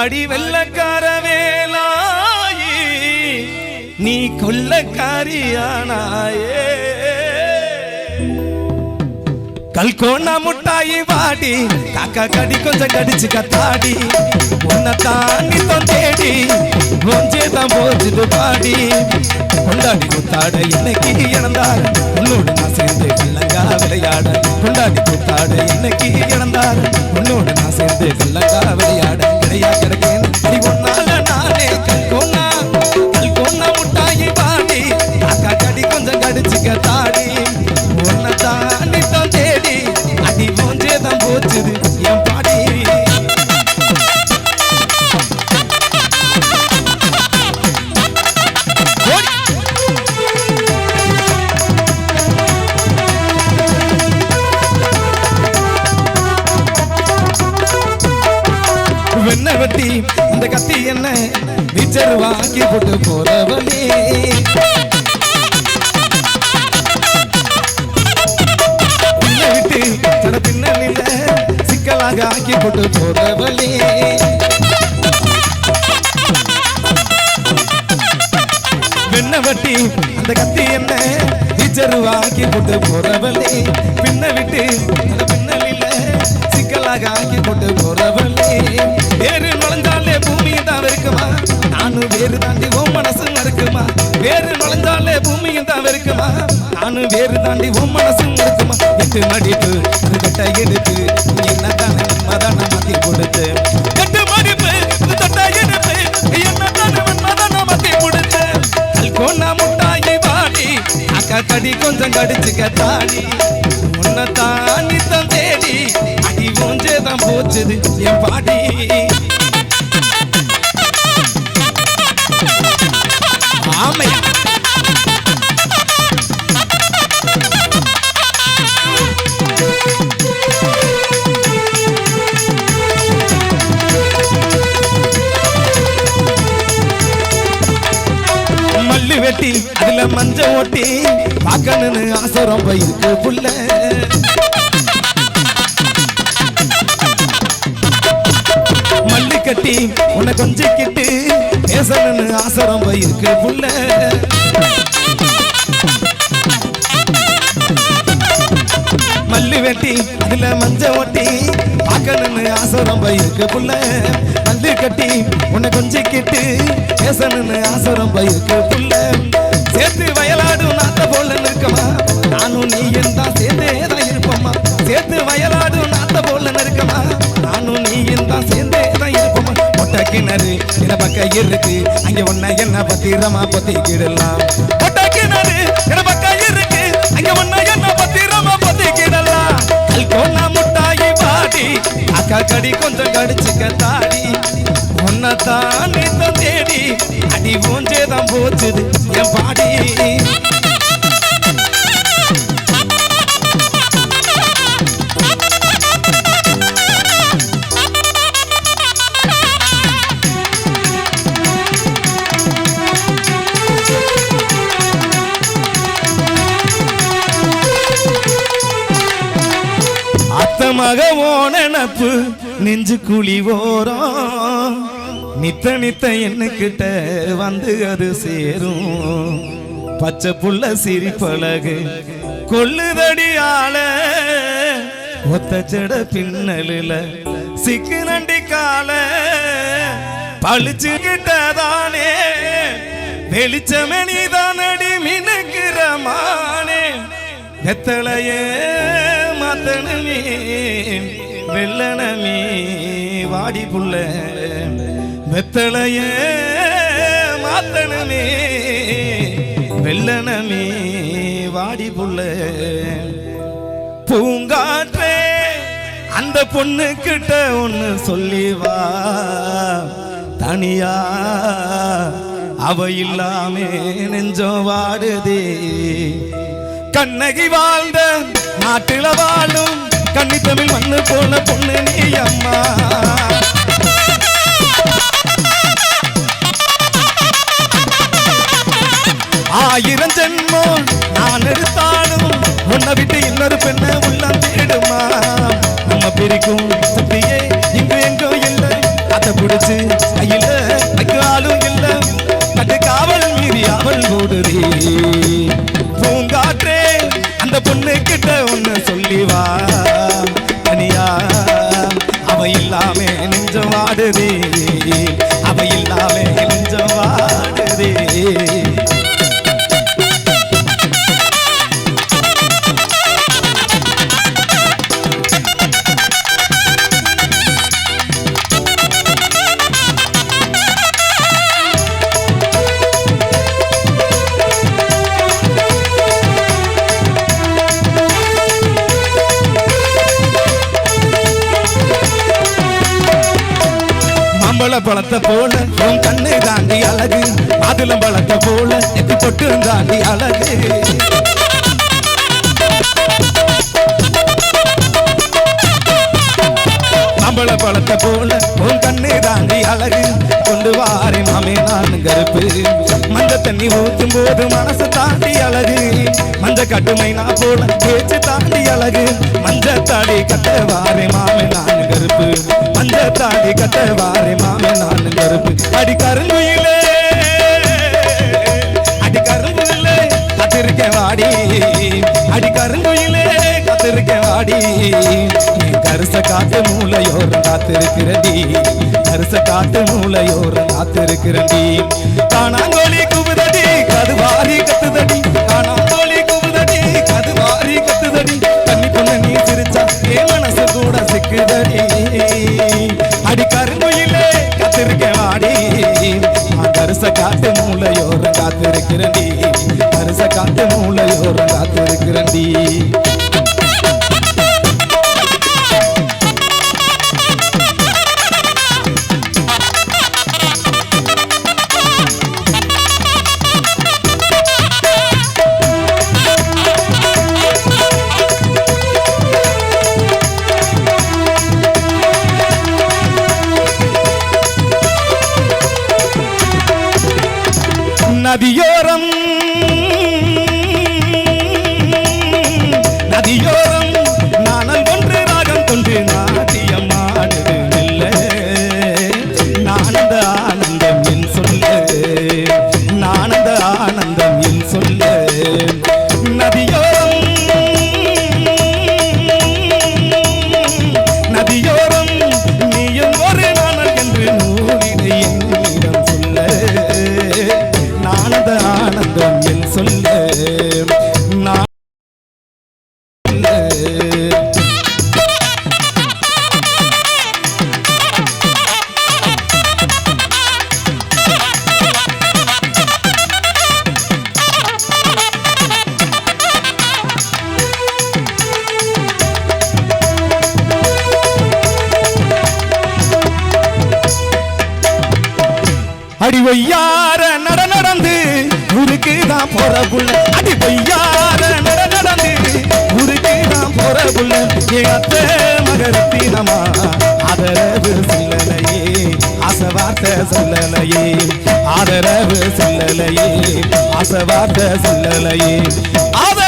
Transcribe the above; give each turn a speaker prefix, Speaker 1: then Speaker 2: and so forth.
Speaker 1: ஆடி வெள்ளக்கார வேலாயி நீ கொள்ளக்காரியானாயே. கல்கோனா முட்டாயி வாடி காக்கா கடி கொஞ்சம் கடிச்சு கத்தாடி. உன்னை தாண்டி தேடி கொஞ்சே தான் போச்சுது பாடி. கொண்டாடி கொத்தாட இன்னைக்கு இழந்தார் உன்னோடு நான் சேர்ந்து விளையாட கொண்டாடி குத்தாட. இன்னைக்கு இழந்தார் உன்னோடு நான் சேர்ந்து கல்லங்கா விளையாட கிடையா கிடக்கேன் வெட்டி இந்த கத்தி என்ன? விச்சரு வாங்கி போட்டு போறவனே. பின்ன விட்டு சில பின்னணியில சிக்கலாக ஆக்கி போட்டு போறவளே வெண்ண வட்டி அந்த கத்தி என்ன? டீச்சருவாக்கி போட்டு போறவளே பின்ன விட்டு அந்த சிக்கலாக பூமியும் தான் நானும் வேறு தாண்டி உன் மனசு இருக்குமா? எட்டு மடிப்பு அது கட்ட எடுப்பு என்ன தானே மதான மாத்தி கொடுத்து? கட்டு மடிப்பு இது தொட்ட எடுப்பு என்ன தானே மதான மாத்தி கொடுத்து? வாடி அக்கா கடி கொஞ்சம் கடிச்சுக்க தாடி. உன்னை தாண்டி தான் தேடி அடி ஒன்றே தான் போச்சுது என் பாடி. வெட்டி அதுல மஞ்ச ஓட்டி பார்க்கணும்னு ஆசை ரொம்ப இருக்கு புள்ள. மல்லு கட்டி உன்னை கொஞ்சம் கிட்டு பேசணும்னு ஆசை ரொம்ப இருக்கு புள்ள. மல்லு வெட்டி அதுல மஞ்ச ஒட்டி பார்க்கணும்னு ஆசை ரொம்ப இருக்கு புள்ள. கல்லு கட்டி உன்னை கொஞ்சிக்கிட்டு பேசணும்னு ஆசரம் பயிருக்கு புள்ள. சேர்த்து வயலாடும் நாத்த போல நிற்கமா நானும் நீ தான் சேர்ந்தே தான் இருப்போமா? சேர்த்து வயலாடும் நாத்த போல நிற்கமா நானும் நீ தான் சேர்ந்தே தான் இருப்போமா? மொட்டை கிணறு இட பக்கம் இருக்கு. அங்க ஒன்ன என்ன பத்திரமா பத்திக்கிடலாம் மொட்டை கிணறு இட பக்கம் இருக்கு. அங்க ஒன்ன என்ன பத்திரமா பத்திக்கிடலாம் கல்கோனா முட்டாயி பாடி அக்கா கடி கொஞ்சம் கடிச்சுக்க தான் என் பாடி. அத்த மக நினப்பு நெஞ்சு குழி ஓரம். நித்த நித்த என்னக்கிட்ட வந்து அது சேரும். பச்சை புள்ள சிரிப்பழகு கொள்ளுதடி ஆள. ஒத்த செட பின்னலில சிக்கு நண்டி கால. பழிச்சுக்கிட்டதானே வெளிச்சமே நீதானடி மினுக்கிற மானே. வெத்தலையே மாத்தனமே வெள்ளனமே வாடி புள்ள. வெத்தலையே மாத்தனமே வெள்ளனமே வாடி புள்ள. பூங்காற்றே அந்த பொண்ணு கிட்ட ஒன்னு சொல்லி வா. தனியா அவ இல்லாமே நெஞ்சம் வாடுதே. கண்ணகி வாழ்ந்த நாட்டில வாழும் கன்னி தமிழ் மண்ணு போன பொண்ணு நீ அம்மா. பெண்ணை உள்ளம் தேடுமா நம்ம பிரிக்கும் சக்தியே இங்கு எங்கோ இல்லை. புடிச்சு கையில வைக்காலும் இல்லை. அது காவல் மீறி அவள் ஓடுதே பூங்காற்றே அந்த பொண்ணு கிட்ட ஒன்னு சொல்லி வா. தனியா அவ இல்லாம நெஞ்சம் ஆடுதே பழத்தை போல உன் கண்ணு தாண்டி அழகு. அதுல பழத்தை போல எத்தி தொட்டு தாண்டி அழகு. நம்மள பழத்தை போல உன் கண்ணு தாண்டி அழகு. கொண்டு வாரி மாமே நான் கருப்பு. மஞ்ச தண்ணி ஊற்றும் போது மனசு தாண்டி அழகு. மஞ்ச கட்டுமை நான் போல பேச்சு தாண்டி அழகு. மஞ்ச தாடி கட்ட வாரி மாமே நான் கருப்பு. தாடி கட்ட வாரி மாமே நான் கருப்பு அடி கருங்குயிலே அடி கருங்குயிலே கத்திருக்க வாடி. அடி கருங்குயிலே கத்திருக்க வாடி. நீ கருச காத்து மூளையோரம் காத்திருக்கிறடி. கருச காத்து மூளையோரம் காத்திருக்கிறடி. காணாங்கோழி குபுதடி கதுவாரி கத்துதடி. நான் காட்டு மூளையோரம் காத்திருக்கிறண்டி அரச காட்டு மூளையோரம் காத்திருக்கிறண்டி அடி வையார நட நடந்து ஊருக்கு தான் போற புள்ள அடி வையார நட நடந்து ஊருக்கு தான் போற புள்ள என் மகரத்தினமா? ஆதரவு சொல்லலையே ஆசை வார்த்தை சொல்லலையே ஆதரவு சொல்லலையே ஆசை வார்த்தை சொல்லலையே ஆதரவு